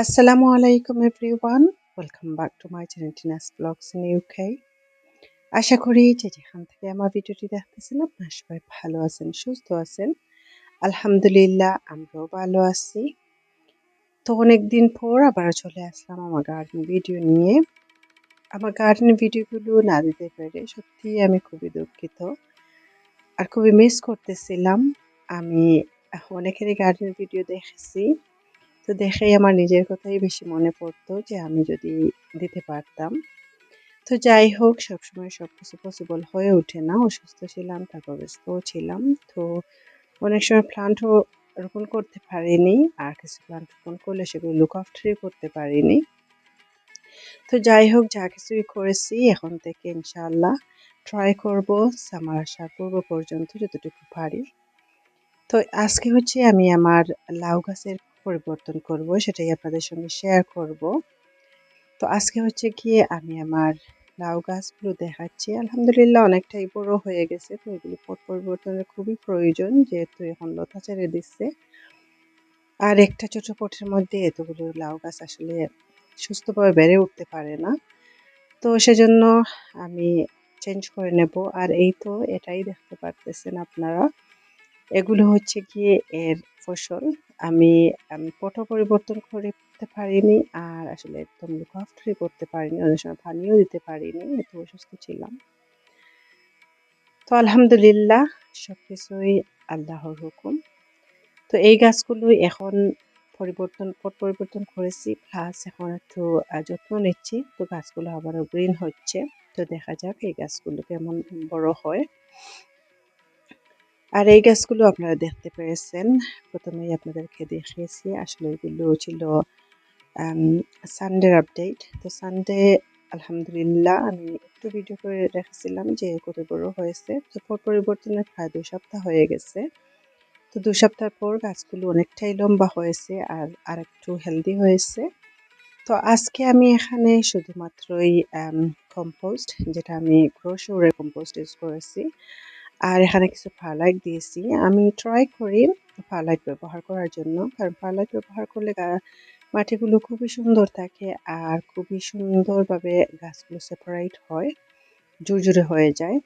আসসালামু আলাইকুম everyone welcome back to my channel Tina's vlogs in UK আশা করি যে যেখান থেকে আমার ভিডিওটি দেখতেছেন, আপনার সবাই ভালো আছেন, সুস্থ আছেন। আলহামদুলিল্লাহ, আমরাও ভালো আছি। তো অনেকদিন পর আবার চলে আসলাম আমার গার্ডেন ভিডিও নিয়ে। আমার গার্ডেন ভিডিওগুলো না দিতে পেরে সত্যি আমি খুবই দুঃখিত। আর খুবই মিস করতেছিলাম। আমি অনেকেরই গার্ডেন ভিডিও দেখেছি। তো দেখেই আমার নিজের কথাই বেশি মনে পড়তো যে আমি যদি দিতে পারতাম। তো যাই হোক, সবসময় সব কিছু পসিবল হয়ে ওঠে না। অসুস্থ ছিলাম, তারপর ব্যস্তও ছিলাম। তো অনেক সময় প্লান্টও রোপণ করতে পারিনি। আর কিছু প্লান্ট রোপণ করলে সেগুলো লুক আফটারই করতে পারিনি। তো যাই হোক, যা কিছুই করেছি, এখন থেকে ইনশাল্লাহ ট্রাই করব। সামার আসার পূর্ব পর্যন্ত যতটুকু পারি। তো আজকে হচ্ছে আমি আমার লাউ গাছের পরিবর্তন করব, সেটাই আপনাদের সঙ্গে শেয়ার করব। তো আজকে হচ্ছে গিয়ে আমি আমার লাউ গাছগুলো দেখাচ্ছি। আলহামদুলিল্লাহ অনেকটাই বড় হয়ে গেছে, তো এগুলো পট পরিবর্তনের খুবই প্রয়োজন, যেহেতু এখন লতা ছেড়ে দিচ্ছে। আর একটা ছোট পটের মধ্যে এতগুলো লাউ গাছ আসলে সুস্থভাবে বেড়ে উঠতে পারে না। তো সেজন্য আমি চেঞ্জ করে নেব, আর এই তো এটাই দেখতে পারতেছেন আপনারা। এগুলো হচ্ছে গিয়ে এর ফসল। আমি পট পরিবর্তন করতে পারিনি আর আসলে একদম লুকাফটরি করতে পারিনি। অনেক সময় পানিও দিতে পারিনি, এত অসুস্থ ছিলাম। তো আলহামদুলিল্লাহ সব কিছুই আল্লাহর হুকুম। তো এই গাছগুলো এখন পরিবর্তন, পট পরিবর্তন করেছি প্লাস এখন একটু যত্ন নিচ্ছি। তো গাছগুলো আবারও গ্রিন হচ্ছে। তো দেখা যাক এই গাছগুলো কেমন বড় হয়। আর এই গাছগুলো আপনারা দেখতে পেরেছেন প্রথমেই আপনাদেরকে দেখিয়েছি, আসলে এগুলো ছিল সানডের আপডেট তো সানডে আলহামদুলিল্লাহ, আমি একটু ভিডিও করে রেখেছিলাম যে কত বড় হয়েছে। তো পর পরিবর্তনের প্রায় দুই সপ্তাহ হয়ে গেছে। তো দু সপ্তাহ পর গাছগুলো অনেকটাই লম্বা হয়েছে আর আর একটু হেলদি হয়েছে। তো আজকে আমি এখানে শুধুমাত্রই কম্পোস্ট যেটা আমি গ্রোশোরের কম্পোস্ট ইউজ করেছি। আর এখানে কিছু ফালাইট দিয়েছি। আমি ট্রাই করি ফালাইট ব্যবহার করার জন্য। কারণ ফালাইট ব্যবহার করলে মাটিগুলো খুবই সুন্দর থাকে আর খুবই সুন্দরভাবে গাছগুলো সেপারেট হয় জুরজুরে হয়ে যায়।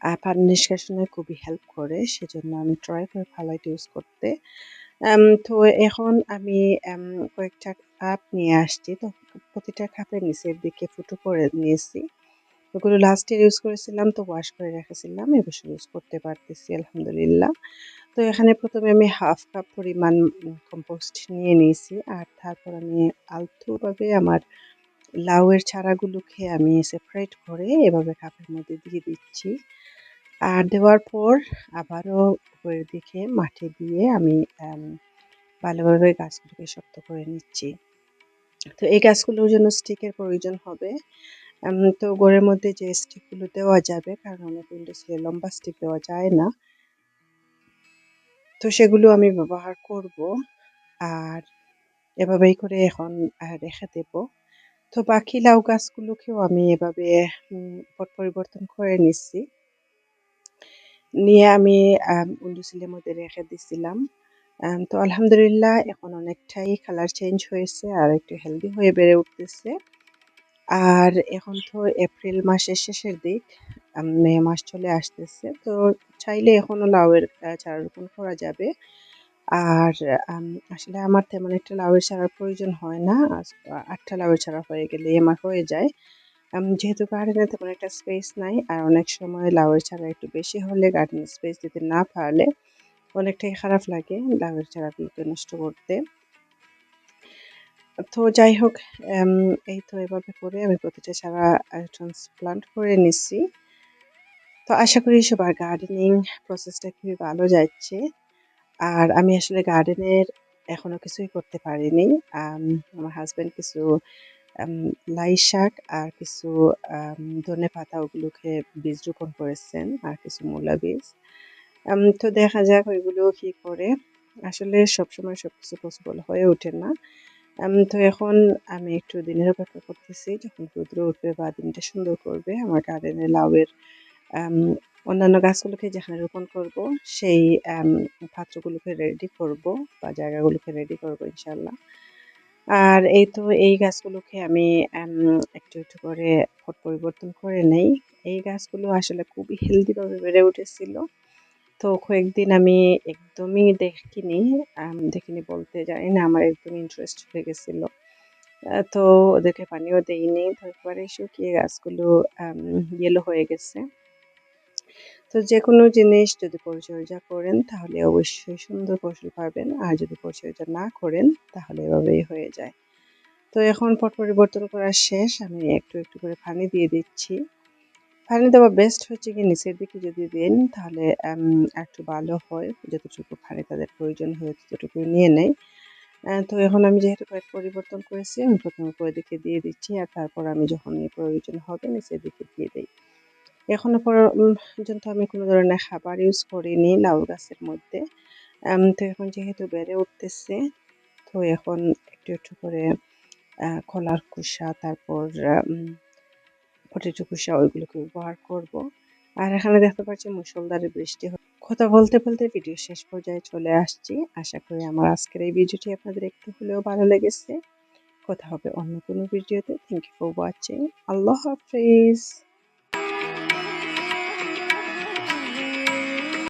আর পানি নিষ্কাশনে খুবই হেল্প করে, সেজন্য আমি ট্রাই করি ফালাইট ইউজ করতে। তো এখন আমি কয়েকটা কাপ নিয়ে আসছি। তো প্রতিটা কাপের নিচের দিকে ফুটো করে নিয়েছি। ওগুলো লাস্ট ইউজ করেছিলাম, তো ওয়াশ করে রেখেছিলাম এবছর ইউজ করতে পারতেছি, আলহামদুলিল্লাহ। তো এখানে প্রথমে আমি হাফ কাপ পরিমাণ কম্পোস্ট নিয়ে নিয়েছি, আর তারপর আমি আলতুভাবে আমার লাউয়ের চারাগুলোকে আমি সেপারেট করে এভাবে কাপের মধ্যে দিয়ে দিচ্ছি। আর দেওয়ার পর আবারও উপরের দিকে মাটি দিয়ে আমি ভালোভাবে গাছগুলোকে শক্ত করে নিচ্ছি। তো এই গাছগুলোর জন্য স্টিকের প্রয়োজন হবে। তো ঘরের মধ্যে যে স্টিকগুলো দেওয়া যাবে, কারণ অনেক ইন্ডাস্ট্রিয়াল লম্বা স্টিক দেওয়া যায় না, তো সেগুলো আমি ব্যবহার করব। আর এভাবেই করে এখন রেখে দেব। তো বাকি লাউ গাছগুলোকেও আমি এভাবে পট পরিবর্তন করে নিচ্ছি। নিয়ে আমি উন্ডুসিলের মধ্যে রেখে দিছিলাম। তো আলহামদুলিল্লাহ এখন অনেকটাই কালার চেঞ্জ হয়েছে আর একটু হেলদি হয়ে বেড়ে উঠতেছে। আর এখন তো এপ্রিল মাসের শেষের দিক মে মাস চলে আসতেছে। তো চাইলে এখনও লাউয়ের চারা রোপণ করা যাবে। আর আসলে আমার তেমন একটা লাউয়ের চারার প্রয়োজন হয় না। আটটা লাউয়ের চারা হয়ে গেলে আমার হয়ে যায়। যেহেতু গার্ডেনে তেমন একটা স্পেস নাই, আর অনেক সময় লাউয়ের চারা একটু বেশি হলে গার্ডেনে স্পেস দিতে না পারলে অনেকটাই খারাপ লাগে লাউয়ের চারাগুলোকে নষ্ট করতে। তো যাই হোক এই তো এভাবে করে আমি প্রতিটা চারা ট্রান্সপ্লান্ট করে নিচ্ছি তো আশা করি সবার গার্ডেনিং প্রসেসটা খুবই ভালো যাচ্ছে। আর আমি আসলে গার্ডেনের এখনও কিছুই করতে পারিনি। আমার হাজব্যান্ড কিছু লাই শাক আর কিছু ধনে পাতা ওগুলোকে বীজ রোপণ করেছেন আর কিছু মূলা বীজ। তো দেখা যাক ওইগুলো কি করে। আসলে সবসময় সব কিছু পসিবল হয়ে ওঠে না। তো এখন আমি একটু দিনের অপেক্ষা করতেছি। যখন রৌদ্র উঠবে বা দিনটা সুন্দর করবে, আমার গার্ডেনে লাউয়ের অন্যান্য গাছগুলোকে যেখানে রোপণ করব, সেই পাত্রগুলোকে রেডি করব বা জায়গাগুলোকে রেডি করব ইনশাল্লাহ আর এই তো এই গাছগুলোকে আমি একটু একটু করে পরিবর্তন করে নেই। এই গাছগুলো আসলে খুবই হেলদিভাবে বেড়ে উঠেছিল। তো কয়েকদিন আমি একদমই দেখিনি দেখিনি বলতে জানি না, আমার একদম ইন্টারেস্ট হয়ে গেছিল। তো ওদেরকে পানিও দেইনি, তারপরে শুকিয়ে গাছগুলো ইয়েলো হয়ে গেছে। তো যে কোনো জিনিস যদি পরিচর্যা করেন, তাহলে অবশ্যই সুন্দর ফসল পাবেন, আর যদি পরিচর্যা না করেন, তাহলে এভাবেই হয়ে যায়। তো এখন পট পরিবর্তন করা শেষ, আমি একটু একটু করে পানি দিয়ে দিচ্ছি। পানি দেওয়া বেস্ট হচ্ছে কি নিচের দিকে যদি দেন, তাহলে একটু ভালো হয়, যতটুকু পানি তাদের প্রয়োজন হয় ততটুকু নিয়ে নেয় তো এখন আমি যেহেতু কয়েক পরিবর্তন করেছি, আমি প্রথমে উপরের দিকে দিয়ে দিচ্ছি আর তারপর আমি যখন প্রয়োজন হবে নিচের দিকে দিয়ে দিই। এখনও পর্যন্ত আমি কোনো ধরনের খাবার ইউজ করিনি লাউ গাছের মধ্যে। তো এখন যেহেতু বেড়ে উঠতেছে, তো এখন একটু একটু করে খোলার খোসা, তারপর পটেটো খোসা ওইগুলোকে ব্যবহার করব। আর এখানে দেখতে পাচ্ছি মুসলধারে বৃষ্টি। কথা বলতে বলতে ভিডিও শেষ পর্যায়ে চলে আসছি। আশা করি আমার আজকের এই ভিডিওটি আপনাদের একটু হলেও ভালো লেগেছে। কথা হবে অন্য কোনো ভিডিওতে থ্যাংক ইউ ফর ওয়াচিং আল্লাহ হাফিজ।